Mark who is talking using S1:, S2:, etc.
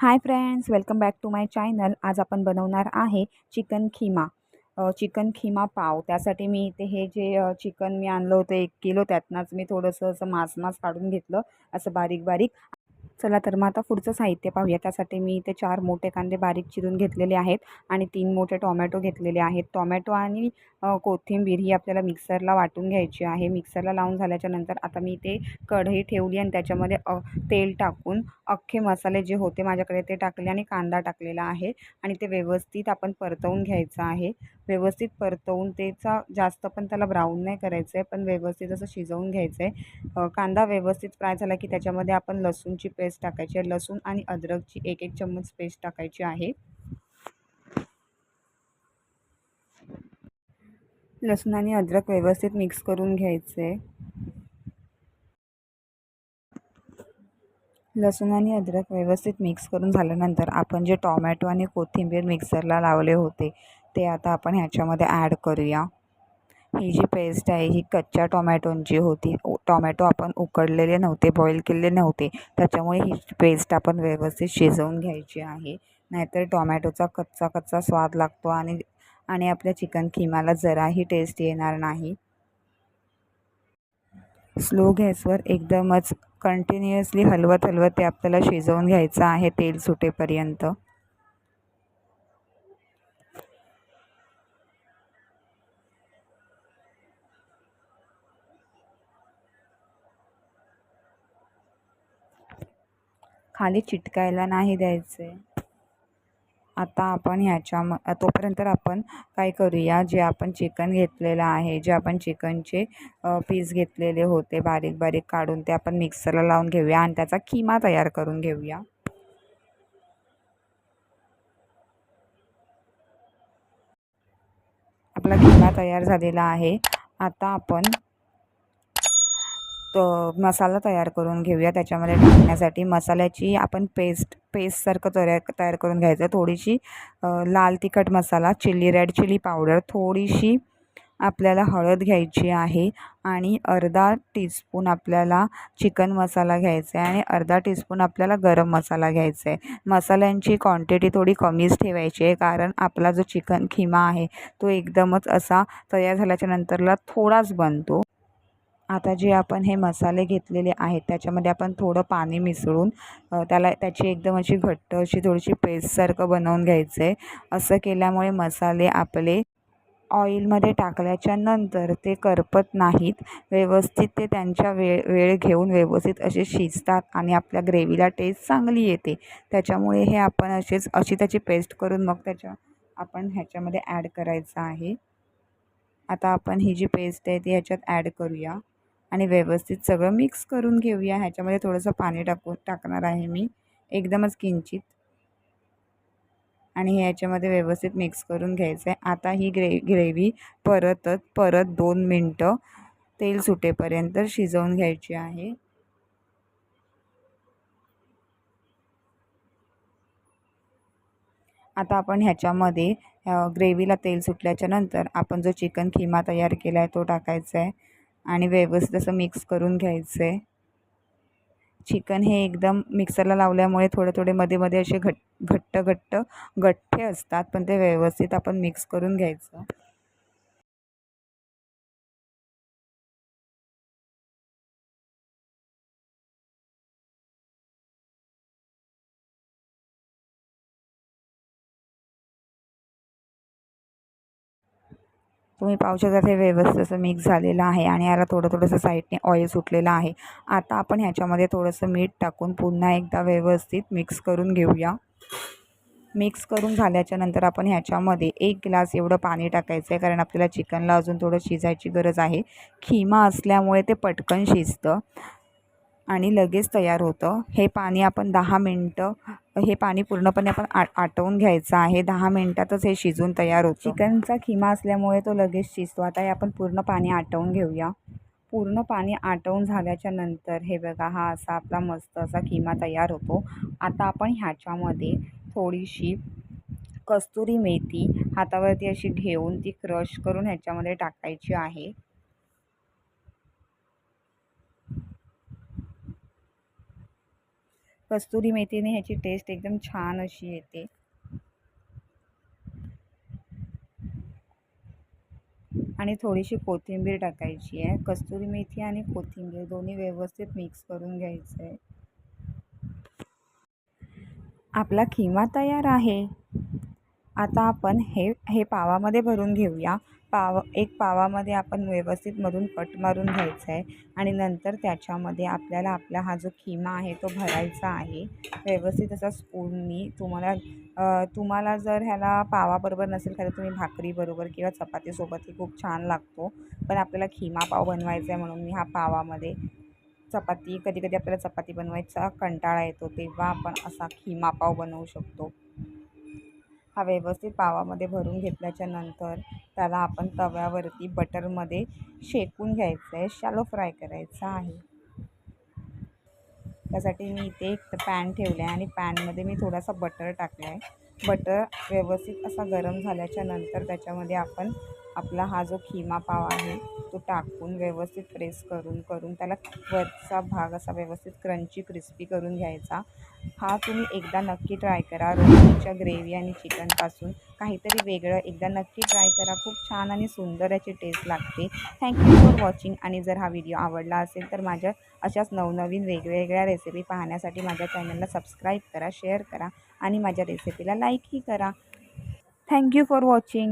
S1: Hi friends welcome back to my channel. आज आपण बनवणार आहे चिकन खिमा. चिकन खिमा पाव. त्यासाठी मी इथे हे जे चिकन मी आणलं होतं एक किलो त्यातनंच मी थोडंसं असं मास मास काढून घेतलं असं बारीक बारीक चला तर मग आता पुढचं साहित्य पाहूया. त्यासाठी मी इथे चार मोठे कांदे बारीक चिरून घेतलेले आहेत आणि तीन मोठे टॉमॅटो घेतलेले आहेत. टॉमॅटो आणि कोथिंबीर ही आपल्याला मिक्सरला वाटून घ्यायची आहे. मिक्सरला लावून झाल्याच्यानंतर आता मी ते कढई ठेवली आणि त्याच्यामध्ये तेल टाकून अख्खे मसाले जे होते माझ्याकडे ते टाकले आणि कांदा टाकलेला आहे आणि ते व्यवस्थित आपण परतवून घ्यायचं आहे. व्यवस्थित परतवून त्याचा जास्त पण त्याला ब्राऊन नाही करायचं आहे पण व्यवस्थित असं शिजवून घ्यायचं आहे कांदा व्यवस्थित फ्राय झाला की त्याच्यामध्ये आपण लसूणची पेस्ट टाकायची आहे. लसूण आणि अद्रकची एक एक चम्मच पेस्ट टाकायची आहे. लसूण आणि अद्रक व्यवस्थित मिक्स करून घ्यायचं. आहे लसूण आणि अद्रक व्यवस्थित मिक्स करून झाल्यानंतर आपण जे टॉमॅटो आणि कोथिंबीर मिक्सरला लावले होते ते आता आपण ह्याच्यामध्ये ॲड करूया. ही जी पेस्ट आहे ही कच्च्या टोमॅटोंची होती. टोमॅटो आपण उकडलेले नव्हते बॉईल केलेले नव्हते. त्याच्यामुळे ही पेस्ट आपण व्यवस्थित शिजवून घ्यायची आहे. नाहीतर टोमॅटोचा कच्चा कच्चा स्वाद लागतो आणि आणि आपल्या चिकन किमाला जराही टेस्ट येणार नाही. स्लो गॅसवर एकदमच कंटिन्युअसली हलवत हलवत ते आपल्याला शिजवून घ्यायचं आहे तेल सुटेपर्यंत. खाली चिटकायला नाही द्यायचं. आहे आता आपण ह्याच्या म तोपर्यंत आपण काय करूया जे आपण चिकन घेतलेलं आहे जे आपण चिकनचे पीस घेतलेले होते बारीक बारीक काढून ते आपण मिक्सरला लावून घेऊया आणि त्याचा किमा तयार करून घेऊया. आपला किमा तयार झालेला आहे. आता आपण मसाला तयार करून घेऊया. त्याच्यामध्ये टाकण्यासाठी मसाल्याची आपण पेस्ट पेस्टसारखं तयार तयार करून घ्यायचं. थोडीशी लाल तिखट masala chilli red chilli powder थोडीशी आपल्याला हळद घ्यायची आहे आणि अर्धा टीस्पून आपल्याला चिकन मसाला घ्यायचा आहे आणि अर्धा टीस्पून आपल्याला गरम मसाला घ्यायचा आहे. मसाल्यांची क्वांटिटी थोडी कमीच ठेवायची आहे कारण आपला जो चिकन खिमा आहे तो एकदमच असा तयार झाल्याच्या नंतरला थोडाच बनतो. आता जे आपण हे मसाले घेतलेले आहेत त्याच्यामध्ये आपण थोडं पाणी मिसळून त्याला त्याची एकदम अशी घट्ट अशी थोडीशी पेस्टसारखं बनवून घ्यायचं. आहे असं केल्यामुळे मसाले आपले ऑइलमध्ये टाकल्याच्या नंतर ते करपत नाहीत. व्यवस्थित ते त्यांच्या वेळ वेळ घेऊन व्यवस्थित असे शिजतात आणि आपल्या ग्रेव्हीला टेस्ट चांगली येते. त्याच्यामुळे हे आपण असेच अशी त्याची पेस्ट करून मग त्याच्या आपण ह्याच्यामध्ये ॲड करायचं आहे. आता आपण ही जी पेस्ट आहे ती ह्याच्यात ॲड करूया. आणि व्यवस्थित सगळं मिक्स करून घेऊया. ह्याच्यामध्ये थोडंसं पाणी टाकून टाकणार आहे मी. एकदमच किंचित. आणि ह्याच्यामध्ये व्यवस्थित मिक्स करून घ्यायचं आहे आता ही ग्रे ग्रेव्ही परतच परत दोन मिनटं तेल सुटेपर्यंत शिजवून घ्यायची आहे. आता आपण ह्याच्यामध्ये ग्रेव्हीला तेल सुटल्याच्या नंतर आपण जो चिकन खिमा तयार केला आहे तो टाकायचा आहे आणि व्यवस्थित असं मिक्स करून घ्यायचं. आहे चिकन हे एकदम मिक्सरला लावल्यामुळे थोडे थोडे मध्ये मध्ये असे घट घट्ट घट्ट गठ्ठे असतात पण ते व्यवस्थित आपण मिक्स करून घ्यायचं. तुम्ही पाहू शकता हे व्यवस्थित असं मिक्स झालेलं आहे आणि याला थोडं थोडंसं साईडने ऑइल सुटलेलं आहे. आता आपण ह्याच्यामध्ये थोडंसं मीठ टाकून पुन्हा एकदा व्यवस्थित मिक्स करून घेऊया. मिक्स करून झाल्याच्यानंतर आपण ह्याच्यामध्ये एक ग्लास एवढं पाणी टाकायचं आहे कारण आपल्याला चिकनला अजून थोडं शिजायची गरज आहे. खिमा असल्यामुळे ते पटकन शिजतं. आणि लगेच तयार होतं. हे पाणी आपण दहा मिनटं हे पाणी पूर्णपणे आपण आ आटवून घ्यायचं आहे. दहा मिनटातच हे शिजून तयार होतं. चिकनचा खिमा असल्यामुळे तो लगेच शिजतो. आता हे आपण पूर्ण पाणी आटवून घेऊया. पूर्ण पाणी आटवून झाल्याच्यानंतर हे बघा हा असा आपला मस्त असा खिमा तयार होतो. आता आपण ह्याच्यामध्ये थोडीशी कस्तुरी मेथी हातावरती अशी घेऊन ती क्रश करून ह्याच्यामध्ये टाकायची आहे. कस्तुरी मेथीने ह्याची टेस्ट एकदम छान अशी येते. आणि थोडीशी कोथिंबीर टाकायची आहे. कस्तुरी मेथी आणि कोथिंबीर दोन्ही व्यवस्थित मिक्स करून घ्यायचं आहे. आपला खिमा तयार आहे. आता आपण हे हे पावामध्ये भरून घेऊया. पाव एक पावामध्ये आपण व्यवस्थित मधून कट मारून घ्यायचं आहे आणि नंतर त्याच्यामध्ये आपल्याला आपला हा जो खिमा आहे तो भरायचा आहे. व्यवस्थित असा स्पूननी तुम्हाला तुम्हाला जर ह्याला पावाबरोबर नसेल खायला तुम्ही भाकरीबरोबर किंवा चपातीसोबतही खूप छान लागतो. पण आपल्याला खिमा पाव बनवायचा आहे म्हणून मी हा पावामध्ये चपाती कधी कधी आपल्याला चपाती बनवायचा कंटाळा येतो तेव्हा आपण असा खिमा पाव बनवू शकतो. हा व्यवस्थित पावामध्ये भरून घेतल्याच्या नंतर त्याला आपण तव्यावरती बटरमध्ये शेकून घ्यायचं आहे. शॅलो फ्राय करायचा आहे. त्यासाठी मी इथे एक पॅन ठेवलं आहे आणि पॅनमध्ये मी थोडासा बटर टाकला आहे बटर व्यवस्थित असा गरम झाल्याच्यानंतर त्याच्यामध्ये आपण आपला हा जो खिमा पाव आहे तो टाकून व्यवस्थित प्रेस करून करून त्याला वरचा भाग असा व्यवस्थित क्रंची क्रिस्पी करून घ्यायचा. हा तुम्ही एकदा नक्की ट्राय करा. रोटीच्या ग्रेव्ही आणि चिकनपासून काहीतरी वेगळं एकदा नक्की ट्राय करा. खूप छान आणि सुंदर याची टेस्ट लागते. थँक्यू फॉर वॉचिंग आणि जर हा व्हिडिओ आवडला असेल तर माझ्या अशाच नवनवीन वेगवेगळ्या रेसिपी पाहण्यासाठी माझ्या चॅनलला सबस्क्राईब करा शेअर करा आणि माझ्या रेसिपीला लाईकही करा. Thank you for watching